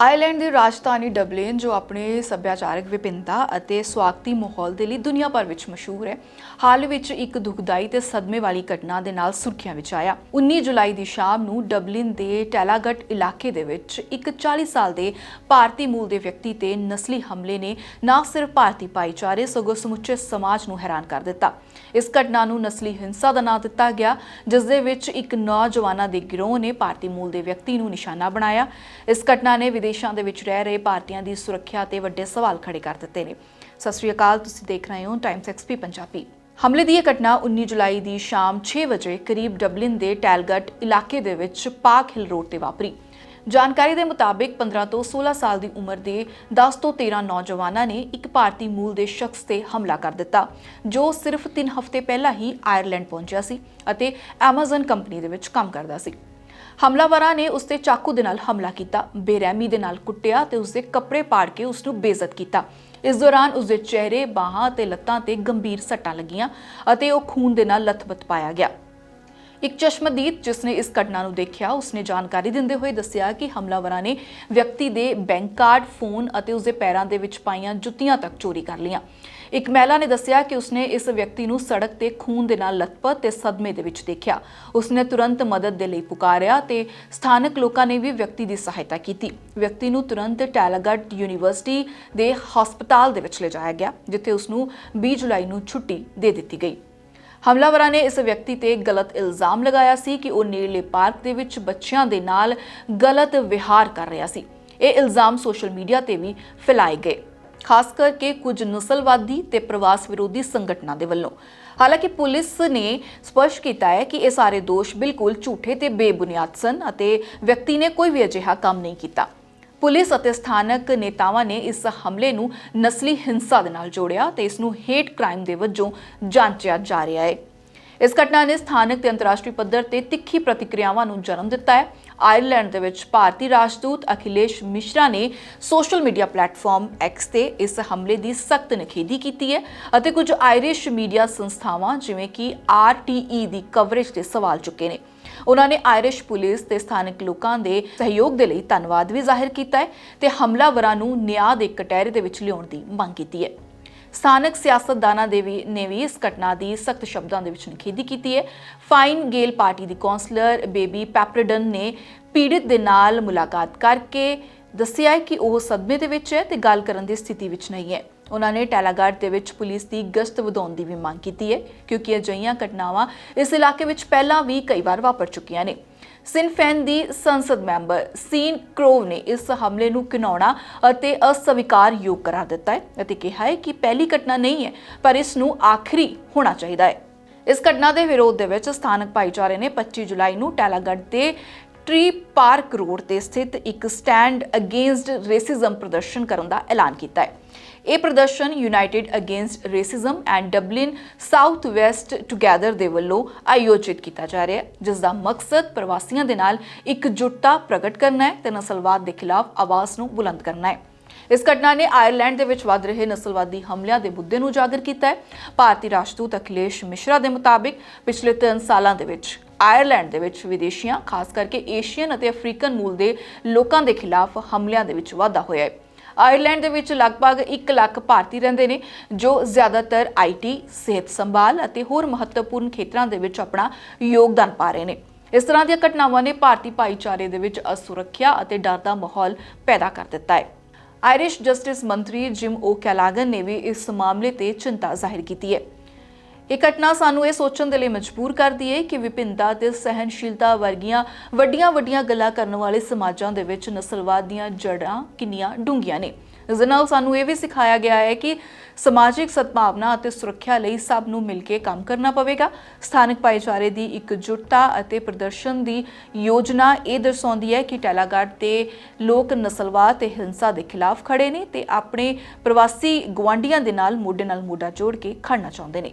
Ireland ਦੀ ਰਾਜਧਾਨੀ Dublin, ਜੋ ਆਪਣੇ ਸੱਭਿਆਚਾਰਕ ਵਿਭਿੰਨਤਾ ਅਤੇ ਸਵਾਗਤੀ ਮਾਹੌਲ ਦੇ ਲਈ ਦੁਨੀਆ ਭਰ ਵਿੱਚ ਮਸ਼ਹੂਰ ਹੈ, ਹਾਲ ਵਿੱਚ ਇੱਕ ਦੁਖਦਾਈ ਤੇ ਸਦਮੇ ਵਾਲੀ ਘਟਨਾ ਦੇ ਨਾਲ ਸੁਰਖੀਆਂ ਵਿੱਚ ਆਇਆ। 19 ਜੁਲਾਈ ਦੀ ਸ਼ਾਮ ਨੂੰ ਡਬਲਿਨ ਦੇ ਟੈਲਾਗਟ ਇਲਾਕੇ ਦੇ ਵਿੱਚ ਇੱਕ 40 ਸਾਲ ਦੇ ਭਾਰਤੀ ਮੂਲ ਦੇ ਵਿਅਕਤੀ ਤੇ ਨਸਲੀ ਹਮਲੇ ਨੇ ਨਾ ਸਿਰਫ ਭਾਰਤੀ ਭਾਈਚਾਰੇ, ਸਗੋਂ ਸਮੁੱਚੇ ਸਮਾਜ ਨੂੰ ਹੈਰਾਨ ਕਰ ਦਿੱਤਾ। ਇਸ ਘਟਨਾ ਨੂੰ ਨਸਲੀ ਹਿੰਸਾ ਦਾ ਨਾਂ ਦਿੱਤਾ ਗਿਆ, ਜਿਸ ਦੇ ਵਿੱਚ ਇੱਕ ਨੌਜਵਾਨਾਂ ਦੇ ਗਿਰੋਹ ਨੇ ਭਾਰਤੀ ਮੂਲ ਦੇ ਵਿਅਕਤੀ ਨੂੰ ਨਿਸ਼ਾਨਾ ਬਣਾਇਆ। ਇਸ ਘਟਨਾ ਨੇ ਵਿਦੇਸ਼ਾਂ ਦੇ ਵਿੱਚ ਰਹਿ ਰਹੇ ਭਾਰਤੀਆਂ ਦੀ ਸੁਰੱਖਿਆ ਤੇ ਵੱਡੇ ਸਵਾਲ ਖੜੇ ਕਰ ਦਿੱਤੇ ਨੇ। ਸਤਿ ਸ਼੍ਰੀ ਅਕਾਲ, ਤੁਸੀਂ ਦੇਖ ਰਹੇ ਹੋ ਟਾਈਮਸ ਐਕਸਪੀ ਪੰਜਾਬੀ। ਹਮਲੇ ਦੀ ਇਹ ਘਟਨਾ 19 ਜੁਲਾਈ ਦੀ ਸ਼ਾਮ 6 ਵਜੇ ਕਰੀਬ ਡਬਲਿਨ ਦੇ ਟੈਲਗਟ ਇਲਾਕੇ ਦੇ ਵਿੱਚ ਪਾਰਕ ਹਿਲ ਰੋਡ ਤੇ ਵਾਪਰੀ। ਜਾਣਕਾਰੀ ਦੇ ਮੁਤਾਬਿਕ 15 ਤੋਂ 16 ਸਾਲ ਦੀ ਉਮਰ ਦੇ 10 ਤੋਂ 13 ਨੌਜਵਾਨਾਂ ਨੇ ਇੱਕ ਭਾਰਤੀ ਮੂਲ ਦੇ ਸ਼ਖਸ ਤੇ ਹਮਲਾ ਕਰ ਦਿੱਤਾ, ਜੋ ਸਿਰਫ 3 ਹਫ਼ਤੇ ਪਹਿਲਾਂ ਹੀ ਆਇਰਲੈਂਡ ਪਹੁੰਚਿਆ ਸੀ ਅਤੇ Amazon ਕੰਪਨੀ ਦੇ ਵਿੱਚ ਕੰਮ ਕਰਦਾ ਸੀ। ਹਮਲਾਵਰਾਂ ਨੇ ਉਸ ਤੇ ਚਾਕੂ ਦੇ ਨਾਲ ਹਮਲਾ ਕੀਤਾ ਬੇਰਹਿਮੀ ਦੇ ਨਾਲ ਕੁੱਟਿਆ ਤੇ ਉਸ ਦੇ ਕੱਪੜੇ ਪਾੜ ਕੇ ਉਸ ਨੂੰ ਬੇਇੱਜ਼ਤ ਕੀਤਾ ਇਸ ਦੌਰਾਨ ਉਸ ਦੇ ਚਿਹਰੇ, ਬਾਹਾਂ ਤੇ ਲੱਤਾਂ ਤੇ ਗੰਭੀਰ ਸੱਟਾਂ ਲੱਗੀਆਂ ਅਤੇ ਉਹ ਖੂਨ ਦੇ ਨਾਲ ਲਥਪਥ ਪਾਇਆ ਗਿਆ ਇੱਕ ਚਸ਼ਮਦੀਦ ਜਿਸ ਨੇ ਇਸ ਘਟਨਾ ਨੂੰ ਦੇਖਿਆ ਉਸਨੇ ਜਾਣਕਾਰੀ ਦਿੰਦੇ ਹੋਏ ਦੱਸਿਆ ਕਿ ਹਮਲਾਵਰਾਂ ਨੇ ਵਿਅਕਤੀ ਦੇ ਬੈਂਕ ਕਾਰਡ, ਫੋਨ ਅਤੇ ਉਸਦੇ ਪੈਰਾਂ ਦੇ ਵਿੱਚ ਪਾਈਆਂ ਜੁੱਤੀਆਂ ਤੱਕ ਚੋਰੀ ਕਰ ਲਈਆਂ। ਇੱਕ ਮਹਿਲਾ ਨੇ ਦੱਸਿਆ ਕਿ ਉਸਨੇ ਇਸ ਵਿਅਕਤੀ ਨੂੰ ਸੜਕ ਤੇ ਖੂਨ ਦੇ ਨਾਲ ਲਥਪਥ ਤੇ ਸਦਮੇ ਦੇ ਵਿੱਚ ਦੇਖਿਆ। ਉਸਨੇ ਤੁਰੰਤ ਮਦਦ ਦੇ ਲਈ ਪੁਕਾਰਿਆ ਤੇ ਸਥਾਨਕ ਲੋਕਾਂ ਨੇ ਵੀ ਵਿਅਕਤੀ ਦੀ ਸਹਾਇਤਾ ਕੀਤੀ। ਵਿਅਕਤੀ ਨੂੰ ਤੁਰੰਤ ਟੈਲਾਗਟ ਯੂਨੀਵਰਸਿਟੀ ਦੇ ਹਸਪਤਾਲ ਦੇ ਵਿੱਚ ਲਿਜਾਇਆ ਗਿਆ, ਜਿੱਥੇ ਉਸ ਨੂੰ 20 ਜੁਲਾਈ ਨੂੰ ਛੁੱਟੀ ਦੇ ਦਿੱਤੀ ਗਈ। ਹਮਲਾਵਰਾਂ ਨੇ ਇਸ ਵਿਅਕਤੀ ਤੇ ਗਲਤ ਇਲਜ਼ਾਮ ਲਗਾਇਆ ਸੀ ਕਿ ਉਹ ਨੇੜਲੇ ਪਾਰਕ ਦੇ ਵਿੱਚ ਬੱਚਿਆਂ ਦੇ ਨਾਲ ਗਲਤ ਵਿਹਾਰ ਕਰ ਰਿਹਾ ਸੀ ਇਹ ਇਲਜ਼ਾਮ ਸੋਸ਼ਲ ਮੀਡੀਆ ਤੇ ਵੀ ਫੈਲਾਏ ਗਏ ਖਾਸ ਕਰਕੇ ਕੁਝ ਨਸਲਵਾਦੀ ਤੇ ਪ੍ਰਵਾਸ ਵਿਰੋਧੀ ਸੰਗਠਨਾਂ ਦੇ ਵੱਲੋਂ। ਹਾਲਾਂਕਿ ਪੁਲਿਸ ਨੇ ਸਪਸ਼ਟ ਕੀਤਾ ਹੈ ਕਿ ਇਹ ਸਾਰੇ ਦੋਸ਼ ਬਿਲਕੁਲ ਝੂਠੇ ਤੇ ਬੇਬੁਨਿਆਦ ਸਨ ਅਤੇ ਵਿਅਕਤੀ ਨੇ ਕੋਈ ਵੀ ਅਜਿਹਾ ਕੰਮ ਨਹੀਂ ਕੀਤਾ। ਪੁਲਿਸ ਅਤੇ ਸਥਾਨਕ ਨੇਤਾਵਾਂ ਨੇ ਇਸ ਹਮਲੇ ਨੂੰ ਨਸਲੀ ਹਿੰਸਾ ਦੇ ਨਾਲ ਜੋੜਿਆ ਤੇ ਇਸ ਨੂੰ ਹੇਟ ਕ੍ਰਾਈਮ ਦੇ ਵਜੋਂ ਜਾਂਚਿਆ ਜਾ ਰਿਹਾ ਹੈ। ਇਸ ਘਟਨਾ ਨੇ ਸਥਾਨਕ ਤੇ ਅੰਤਰਰਾਸ਼ਟਰੀ ਪੱਧਰ ਤੇ ਤਿੱਖੀ ਪ੍ਰਤੀਕਿਰਿਆਵਾਂ ਨੂੰ ਜਨਮ ਦਿੱਤਾ ਹੈ। ਆਇਰਲੈਂਡ ਦੇ ਵਿੱਚ ਭਾਰਤੀ ਰਾਜਦੂਤ ਅਖਿਲੇਸ਼ ਮਿਸ਼ਰਾ ਨੇ ਸੋਸ਼ਲ ਮੀਡੀਆ ਪਲੇਟਫਾਰਮ ਐਕਸ ਤੇ ਇਸ ਹਮਲੇ ਦੀ ਸਖਤ ਨਿਖੇਧੀ ਕੀਤੀ ਹੈ ਅਤੇ ਕੁਝ ਆਇਰਿਸ਼ ਮੀਡੀਆ ਸੰਸਥਾਵਾਂ ਜਿਵੇਂ ਕਿ RTE ਦੀ ਕਵਰੇਜ ਤੇ ਸਵਾਲ ਚੁੱਕੇ ਨੇ। ਉਹਨਾਂ ਨੇ ਆਇਰਿਸ਼ ਪੁਲਿਸ ਤੇ ਸਥਾਨਕ ਲੋਕਾਂ ਦੇ ਸਹਿਯੋਗ ਦੇ ਲਈ ਧੰਨਵਾਦ ਵੀ ਜ਼ਾਹਿਰ ਕੀਤਾ ਹੈ ਤੇ ਹਮਲਾਵਰਾਂ ਨੂੰ ਨਿਆਂ ਦੇ ਕਟਹਿਰੇ ਦੇ ਵਿੱਚ ਲਿਆਉਣ ਦੀ ਮੰਗ ਕੀਤੀ ਹੈ। ਸਥਾਨਕ ਸਿਆਸਤਦਾਨਾਂ ਦੇ ਵੀ ਨੇ ਵੀ ਇਸ ਘਟਨਾ ਦੀ ਸਖਤ ਸ਼ਬਦਾਂ ਦੇ ਵਿੱਚ ਨਿਖੇਧੀ ਕੀਤੀ ਹੈ। ਫਾਈਨ ਗੇਲ ਪਾਰਟੀ ਦੀ ਕੌਂਸਲਰ ਬੇਬੀ ਪੈਪਰਡਨ ਨੇ ਪੀੜਿਤ ਦੇ ਨਾਲ ਮੁਲਾਕਾਤ ਕਰਕੇ ਦੱਸਿਆ ਹੈ ਕਿ ਉਹ ਸਦਮੇ ਦੇ ਵਿੱਚ ਹੈ ਤੇ ਗੱਲ ਕਰਨ ਦੀ ਸਥਿਤੀ ਵਿੱਚ ਨਹੀਂ ਹੈ। ਉਹਨਾਂ ਨੇ ਟੈਲਾਗਾਰਡ ਦੇ ਵਿੱਚ ਪੁਲਿਸ ਦੀ ਗਸ਼ਤ ਵਧਾਉਣ ਦੀ ਵੀ ਮੰਗ ਕੀਤੀ ਹੈ, ਕਿਉਂਕਿ ਅਜਿਹੀਆਂ ਘਟਨਾਵਾਂ ਇਸ ਇਲਾਕੇ ਵਿੱਚ ਪਹਿਲਾਂ ਵੀ ਕਈ ਵਾਰ ਵਾਪਰ ਚੁੱਕੀਆਂ ਨੇ। ਸਿਨਫੈਨ ਦੀ ਸੰਸਦ ਮੈਂਬਰ ਸੀਨ ਕ੍ਰੋਵ ਨੇ ਇਸ ਹਮਲੇ ਨੂੰ ਘਿਨਾਉਣਾ ਅਤੇ ਅਸਵੀਕਾਰਯੋਗ ਕਰਾਰ ਦਿੱਤਾ ਹੈ ਅਤੇ ਕਿਹਾ ਹੈ ਕਿ ਪਹਿਲੀ ਘਟਨਾ ਨਹੀਂ ਹੈ, ਪਰ ਇਸ ਨੂੰ ਆਖਰੀ ਹੋਣਾ ਚਾਹੀਦਾ ਹੈ। ਇਸ ਘਟਨਾ ਦੇ ਵਿਰੋਧ ਦੇ ਵਿੱਚ ਸਥਾਨਕ ਭਾਈਚਾਰੇ ਨੇ 25 ਜੁਲਾਈ ਨੂੰ ਟੈਲਾਗੜ ਦੇ ਟ੍ਰੀ ਪਾਰਕ ਰੋਡ ਤੇ ਸਥਿਤ ਇੱਕ ਸਟੈਂਡ ਅਗੇਂਸਟ ਰੇਸਿਜ਼ਮ ਪ੍ਰਦਰਸ਼ਨ ਕਰਨ ਦਾ ਐਲਾਨ ਕੀਤਾ ਹੈ। ਇਹ ਪ੍ਰਦਰਸ਼ਨ united against racism and Dublin south west together ਦੇ ਵੱਲੋਂ ਆਯੋਜਿਤ ਕੀਤਾ ਜਾ ਰਿਹਾ ਹੈ, ਜਿਸ ਦਾ ਮਕਸਦ ਪ੍ਰਵਾਸੀਆਂ ਦੇ ਨਾਲ ਇਕਜੁੱਟਤਾ ਪ੍ਰਗਟ ਕਰਨਾ ਹੈ ਤੇ ਨਸਲਵਾਦ ਦੇ ਖਿਲਾਫ ਆਵਾਜ਼ ਨੂੰ ਬੁਲੰਦ ਕਰਨਾ ਹੈ। ਇਸ ਘਟਨਾ ਨੇ ਆਇਰਲੈਂਡ ਦੇ ਵਿੱਚ ਵੱਧ ਰਹੇ ਨਸਲਵਾਦੀ ਹਮਲਿਆਂ ਦੇ ਮੁੱਦੇ ਨੂੰ ਉਜਾਗਰ ਕੀਤਾ ਹੈ। ਭਾਰਤੀ ਰਾਸ਼ਟਰਦੂਤ ਅਖਿਲੇਸ਼ ਮਿਸ਼ਰਾ ਦੇ ਮੁਤਾਬਿਕ ਪਿਛਲੇ 3 ਸਾਲਾਂ ਦੇ ਵਿੱਚ ਆਇਰਲੈਂਡ ਦੇ ਵਿੱਚ ਵਿਦੇਸ਼ੀਆਂ, ਖਾਸ ਕਰਕੇ ਏਸ਼ੀਅਨ ਅਤੇ ਅਫਰੀਕਨ ਮੂਲ ਦੇ ਲੋਕਾਂ ਦੇ ਖਿਲਾਫ ਹਮਲਿਆਂ ਦੇ ਵਿੱਚ ਵਾਧਾ ਹੋਇਆ ਹੈ। ਆਇਰਲੈਂਡ ਦੇ ਵਿੱਚ ਲਗਭਗ 1 ਲੱਖ ਭਾਰਤੀ ਰਹਿੰਦੇ ਨੇ, ਜੋ ਜ਼ਿਆਦਾਤਰ ਆਈਟੀ ਸਿਹਤ ਸੰਭਾਲ ਅਤੇ ਹੋਰ ਮਹੱਤਵਪੂਰਨ ਖੇਤਰਾਂ ਦੇ ਵਿੱਚ ਆਪਣਾ ਯੋਗਦਾਨ ਪਾ ਰਹੇ ਨੇ। ਇਸ ਤਰ੍ਹਾਂ ਦੀਆਂ ਘਟਨਾਵਾਂ ਨੇ ਭਾਰਤੀ ਭਾਈਚਾਰੇ ਦੇ ਵਿੱਚ ਅਸੁਰੱਖਿਆ ਅਤੇ ਡਰ ਦਾ ਮਾਹੌਲ ਪੈਦਾ ਕਰ ਦਿੱਤਾ ਹੈ। ਆਇਰਿਸ਼ ਜਸਟਿਸ ਮੰਤਰੀ ਜਿਮ ਓ ਕੈਲਾਗਨ ਨੇ ਵੀ ਇਸ ਮਾਮਲੇ ਤੇ ਚਿੰਤਾ ਜ਼ਾਹਿਰ ਕੀਤੀ ਹੈ। ਇਹ ਘਟਨਾ ਸਾਨੂੰ ਇਹ ਸੋਚਣ ਦੇ ਲਈ ਮਜਬੂਰ ਕਰਦੀ ਹੈ ਕਿ ਵਿਭਿੰਨਤਾ ਤੇ ਸਹਿਨਸ਼ੀਲਤਾ ਵਰਗੀਆਂ ਵੱਡੀਆਂ-ਵੱਡੀਆਂ ਗੱਲਾਂ ਕਰਨ ਵਾਲੇ ਸਮਾਜਾਂ ਦੇ ਵਿੱਚ ਨਸਲਵਾਦ ਦੀਆਂ ਜੜਾਂ ਕਿੰਨੀਆਂ ਡੂੰਘੀਆਂ ਨੇ। ਇਸ ਦੇ ਨਾਲ ਸਾਨੂੰ ਇਹ ਵੀ ਸਿਖਾਇਆ ਗਿਆ ਹੈ ਕਿ ਸਮਾਜਿਕ ਸਦਭਾਵਨਾ ਅਤੇ ਸੁਰੱਖਿਆ ਲਈ ਸਭ ਨੂੰ ਮਿਲ ਕੇ ਕੰਮ ਕਰਨਾ ਪਵੇਗਾ। ਸਥਾਨਕ ਭਾਈਚਾਰੇ ਦੀ ਇਕਜੁੱਟਤਾ ਅਤੇ ਪ੍ਰਦਰਸ਼ਨ ਦੀ ਯੋਜਨਾ ਇਹ ਦਰਸਾਉਂਦੀ ਹੈ ਕਿ ਟੈਲਾਗਾਰਡ ਤੇ ਲੋਕ ਨਸਲਵਾਦ ਤੇ ਹਿੰਸਾ ਦੇ ਖਿਲਾਫ ਖੜੇ ਨੇ ਤੇ ਆਪਣੇ ਪ੍ਰਵਾਸੀ ਗਵਾਂਡੀਆਂ ਦੇ ਨਾਲ ਮੋਢੇ ਨਾਲ ਮੋਢਾ ਜੋੜ ਕੇ ਖੜਨਾ ਚਾਹੁੰਦੇ ਨੇ।